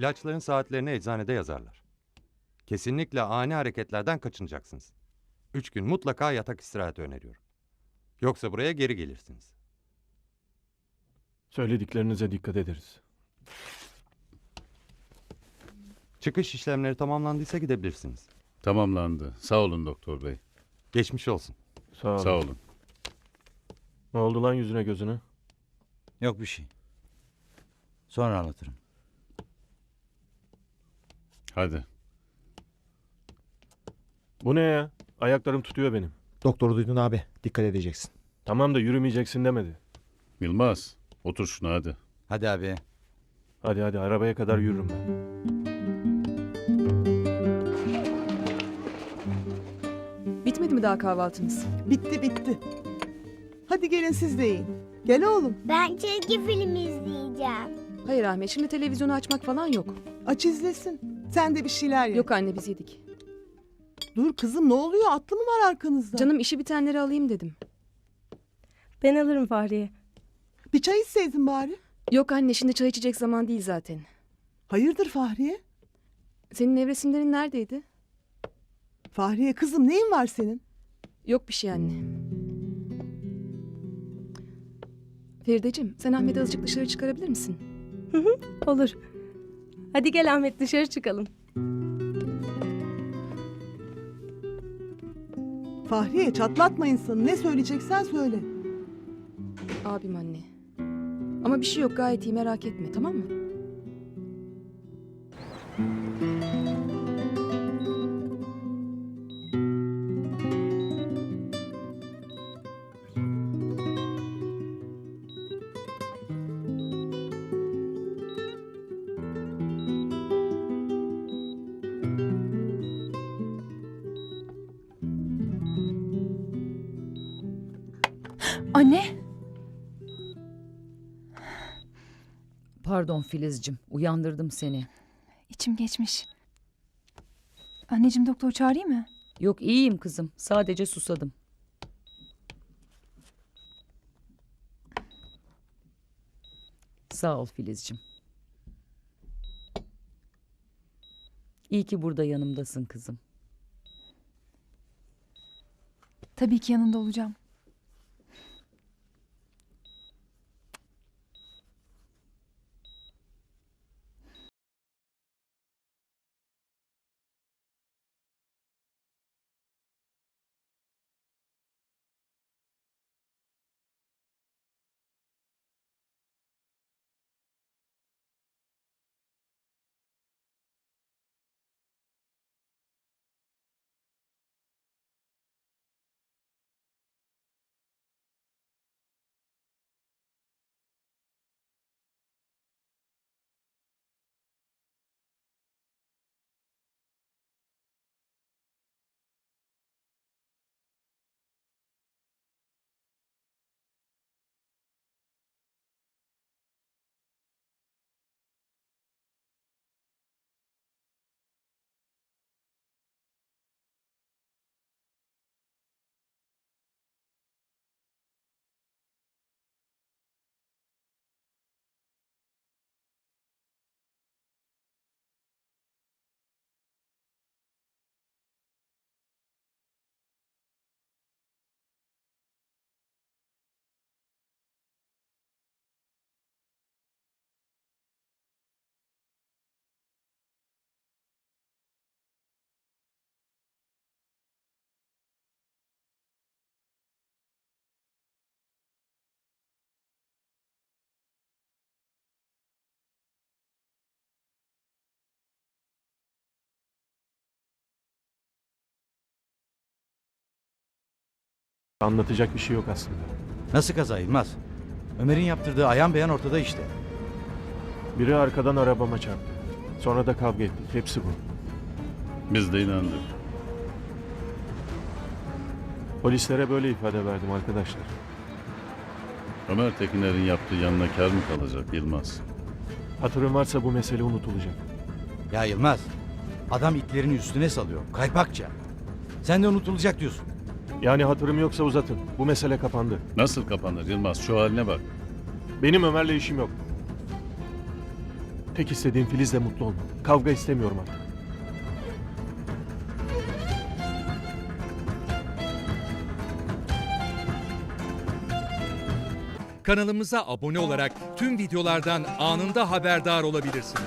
İlaçların saatlerini eczanede yazarlar. Kesinlikle ani hareketlerden kaçınacaksınız. Üç gün mutlaka yatak istirahati öneriyorum. Yoksa buraya geri gelirsiniz. Söylediklerinize dikkat ederiz. Çıkış işlemleri tamamlandıysa gidebilirsiniz. Tamamlandı. Sağ olun doktor bey. Geçmiş olsun. Sağ olun. Sağ olun. Ne oldu lan yüzüne gözüne? Yok bir şey. Sonra anlatırım. Hadi. Bu ne ya? Ayaklarım tutuyor benim. Doktoru duydun abi. Dikkat edeceksin. Tamam da yürümeyeceksin demedi. Yılmaz. Otur şuna hadi. Hadi abi. Hadi hadi arabaya kadar yürürüm ben. Bitmedi mi daha kahvaltınız? Bitti bitti. Hadi gelin siz de yiyin. Gel oğlum. Ben çizgi film izleyeceğim. Hayır Ahmet şimdi televizyonu açmak falan yok. Aç izlesin. Sen de bir şeyler ye. Yok anne biz yedik. Dur kızım ne oluyor? Atlı mı var arkanızda? Canım işi bitenleri alayım dedim. Ben alırım Fahriye. Bir çay içseydin bari. Yok anne şimdi çay içecek zaman değil zaten. Hayırdır Fahriye? Senin nevresimlerin neredeydi? Fahriye kızım neyin var senin? Yok bir şey anne. Ferideciğim sen Ahmet'i azıcık dışarı çıkarabilir misin? Olur. Hadi gel Ahmet dışarı çıkalım. Fahriye çatlatma insanı. Ne söyleyeceksen söyle. Abim anne. Ama bir şey yok gayet iyi merak etme tamam mı? Anne. Pardon Filizcim, uyandırdım seni. İçim geçmiş. Anneciğim doktor çağırayım mı? Yok iyiyim kızım, sadece susadım. Sağ ol Filizcim. İyi ki burada yanımdasın kızım. Tabii ki yanında olacağım. Anlatacak bir şey yok aslında. Nasıl kaza Yılmaz? Ömer'in yaptırdığı ayan beyan ortada işte. Biri arkadan arabama çarptı. Sonra da kavga ettik. Hepsi bu. Biz de inandık. Polislere böyle ifade verdim arkadaşlar. Ömer Tekiner'in yaptığı yanına kar mı kalacak Yılmaz? Hatırın varsa bu mesele unutulacak. Ya Yılmaz. Adam itlerin üstüne salıyor. Kaypakça. Sen de unutulacak diyorsun. Yani hatırım yoksa uzatın. Bu mesele kapandı. Nasıl kapanır Yılmaz? Şu haline bak. Benim Ömer'le işim yok. Tek istediğim Filiz'le mutlu olmak. Kavga istemiyorum artık. Kanalımıza abone olarak tüm videolardan anında haberdar olabilirsiniz.